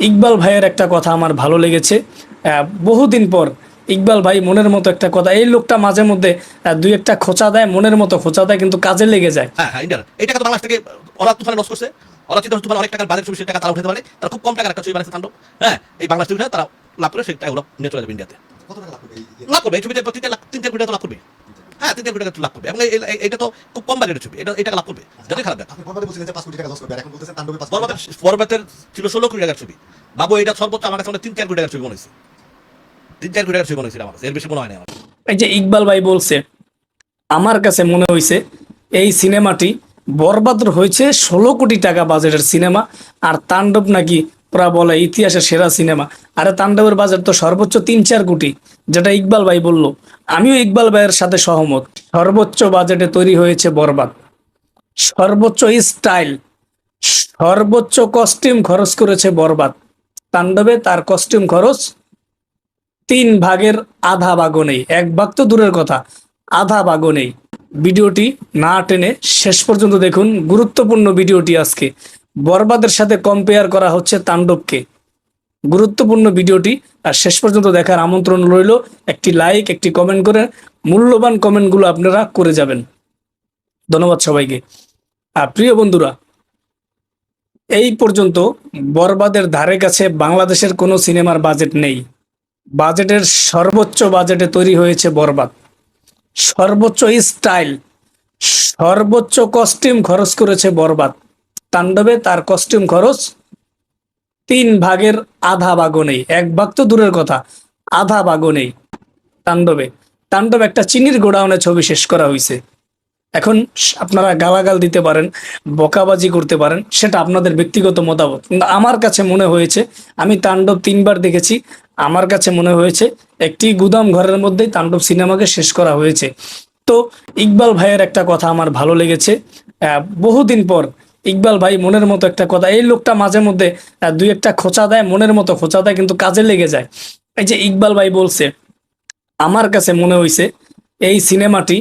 ইকবাল ভাইয়ের একটা কথা আমার ভালো লেগেছে। আহ, বহুদিন পর ইকবাল ভাই মনের মতো একটা কথা এই লোকটা মাঝে মধ্যে দুই একটা খোঁচা দেয় মনের মতো খোঁচা দেয় কিন্তু কাজে লেগে যায়। হ্যাঁ হ্যাঁ টাকা তো বাংলাদেশ থেকে ওরা তুফানে লস করছে। ওরা চিন্তা তুফানে অনেক টাকার টাকা তারা উঠাতে পারে। তারা খুব কম টাকার একটা ছবি তাণ্ডব। হ্যাঁ এই বাংলাদেশ থেকে তারা লাভ করে সেই টাকাগুলো নিয়ে চলে যাবে ইন্ডিয়াতে। লাভ করবে এই ছবিতে তিন চার কোটি টাকা লাভ করবে। হ্যাঁ তিন চার কোটি টাকা লাভ করবে। এবং এটা তো খুব কম বাজেটের ছবি। এটা এই টাকা লাভ করবে। যতই খারাপ দেখ আপনি বলছিলেন যে পাঁচ কোটি টাকা লস করবে? এখন বলতেছেন তাণ্ডবে পাঁচ কোটি বরবাদের ছিল ষোলো কোটি টাকার ছবি। বাবু এটা সর্বোচ্চ আমার কাছে মনে হয় তিন চার কোটি টাকার ছবি মনে হয়েছে। তিন চার কোটি টাকার ছবি মনে হয়েছিল আমার এর বেশি মনে হয় না আমার। এই যে ইকবাল ভাই বলছে আমার কাছে মনে হয়েছে এই সিনেমাটি বরবাদ হয়েছে ষোলো কোটি টাকা বাজেটের সিনেমা আর তাণ্ডব নাকি ওরা বলে, ইতিহাসের সেরা সিনেমা। আরে তাণ্ডবের বাজেট তো সর্বোচ্চ তিন চার কোটি, যেটা ইকবাল ভাই বলল। আমিও ইকবাল ভাইয়ের সাথে সহমত। সর্বোচ্চ বাজেটে তৈরি হয়েছে বরবাদ। সর্বোচ্চ স্টাইল, সর্বোচ্চ কস্টিউম খরচ করেছে বরবাদ। তাণ্ডবে তার কস্টিউম খরচ তিন ভাগের আধা ভাগও নেই। এক ভাগ তো দূরের কথা, আধা ভাগও নেই। ভিডিওটি না টেনে শেষ পর্যন্ত দেখুন। গুরুত্বপূর্ণ ভিডিওটি আজকে। বরবাদের সাথে কম্পেয়ার করা হচ্ছে তাণ্ডবকে। গুরুত্বপূর্ণ ভিডিওটি, আর শেষ পর্যন্ত দেখার আমন্ত্রণ রইল একটি লাইক একটি কমেন্ট করে। মূল্যবান কমেন্টগুলো আপনারা করে যাবেন। ধন্যবাদ সবাইকে। আর প্রিয় বন্ধুরা, এই পর্যন্ত বরবাদের ধারে কাছে বাংলাদেশের কোনো সিনেমার বাজেট নেই। বাজেটের সর্বোচ্চ বাজেটে তৈরি হয়েছে বরবাদ। সর্বোচ্চ স্টাইল সর্বোচ্চ কস্টিউম খরচ করেছে বরবাদ। তাণ্ডবে তার কস্টিউম খরচ তিন ভাগের আধা ভাগও নেই। এক ভাগ তো দূরের কথা। আধা ভাগও নেই তাণ্ডবে। তাণ্ডব একটা চিনির গোডাউনে ছবি শেষ করা হয়েছে এখন আপনারা গালাগাল দিতে পারেন, বকাবাজি করতে পারেন, সেটা আপনাদের ব্যক্তিগত মতামত। কিন্তু আমার কাছে মনে হয়েছে, আমি তাণ্ডব তিনবার দেখেছি, আমার কাছে মনে হয়েছে, একটি গুদাম ঘরের মধ্যেই তাণ্ডব সিনেমাকে শেষ করা হয়েছে। তো ইকবাল ভাইয়ের একটা কথা আমার ভালো লেগেছে। বহুদিন পর ইকবাল ভাই মনের মতো একটা কথা। এই লোকটা মাঝে মধ্যে দুই একটা খোঁচা দেয়, মনের মতো খোঁচা দেয়, কিন্তু কাজে লেগে যায়। এই যে ইকবাল ভাই বলছে, আমার কাছে মনে হয়েছে এই সিনেমাটি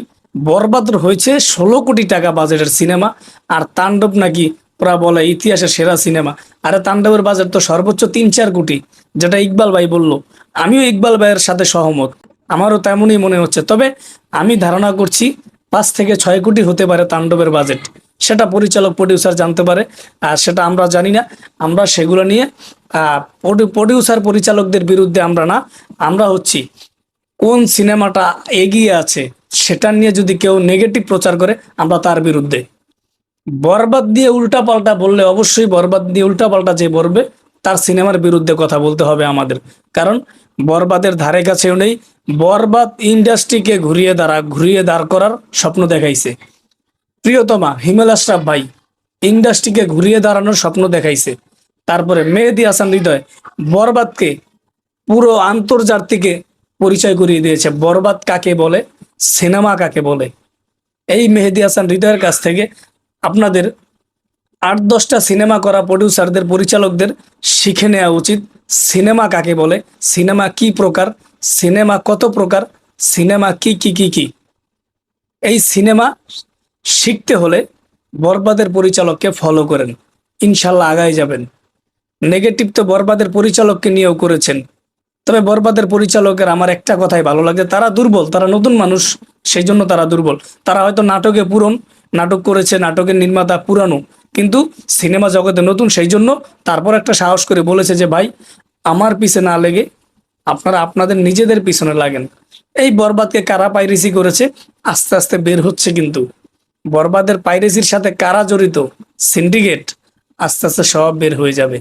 বরবাদ হয়েছে ষোলো কোটি টাকা বাজেটের সিনেমা, আর তাণ্ডব নাকি ওরা বলে ইতিহাসের সেরা সিনেমা। আরে তাণ্ডবের বাজেট তো সর্বোচ্চ তিন চার কোটি, যেটা ইকবাল ভাই বলল। আমিও ইকবাল ভাইয়ের সাথে সহমত, আমারও তেমনই মনে হচ্ছে। তবে আমি ধারণা করছি, পাঁচ থেকে ছয় কোটি হতে পারে তাণ্ডবের বাজেট। সেটা পরিচালক প্রডিউসার জানতে পারে। আর সেটা আমরা জানি না। আমরা সেগুলো নিয়ে প্রডিউসার পরিচালকদের বিরুদ্ধে আমরা না, আমরা হচ্ছি কোন সিনেমাটা এগিয়ে আছে সেটা নিয়ে যদি কেউ নেগেটিভ প্রচার করে, আমরা তার বিরুদ্ধে। বরবাদ দিয়ে উল্টাপাল্টা বললে অবশ্যই বরবাদ দিয়ে উল্টাপাল্টা যে বলবে, তার সিনেমার বিরুদ্ধে কথা বলতে হবে আমাদের। কারণ বরবাদের ধারে কাছেও নেই, বরবাদ ইন্ডাস্ট্রিকে ঘুরিয়ে দাঁড়া, ঘুরিয়ে দাঁড় করার স্বপ্ন দেখাইছে। প্রিয়তমা হিমেল আশরাফ ভাই ইন্ডাস্ট্রিকে ঘুরিয়ে দাঁড়ানোর স্বপ্ন দেখাইছে। তারপরে মেহেদি হাসান হৃদয় বরবাদকে, পুরো আন্তর্জাতিকে পরিচয় করিয়ে দিয়েছে। বরবাদ কাকে বলে? সিনেমা কাকে বলে? এই মেহেদি হাসান হৃদয়ের কাছ থেকে আপনাদের আট দশটা সিনেমা করা প্রডিউসারদের পরিচালকদের শিখে নেওয়া উচিত। সিনেমা কাকে বলে? সিনেমা কি প্রকার? সিনেমা কত প্রকার? সিনেমা কি কি কি কি? এই সিনেমা শিখতে হলে বরবাদের পরিচালককে ফলো করেন। ইনশাল্লাহ আগায় যাবেন। নেগেটিভ তো বরবাদের পরিচালককে নিয়েও করেছেন। তবে বরবাদের পরিচালকের আমার একটা কথাই ভালো লাগে, তারা দুর্বল, তারা নতুন মানুষ সেই জন্য তারা দুর্বল। তারা হয়তো নাটকে পুরন, নাটক করেছে, নাটকের নির্মাতা পুরানো, কিন্তু সিনেমা জগতে নতুন সেই জন্য তারপর একটা সাহস করে বলেছে যে, ভাই, আমার পিছে না লেগে আপনারা আপনাদের নিজেদের পিছনে লাগেন। এই বরবাদকে কারা পাইরেসি করেছে? আস্তে আস্তে বের হচ্ছে কিন্তু। বরবাদের পাইরেসির সাথে কারা জড়িত? সিন্ডিকেট আস্তে আস্তে সব বের হয়ে যাবে।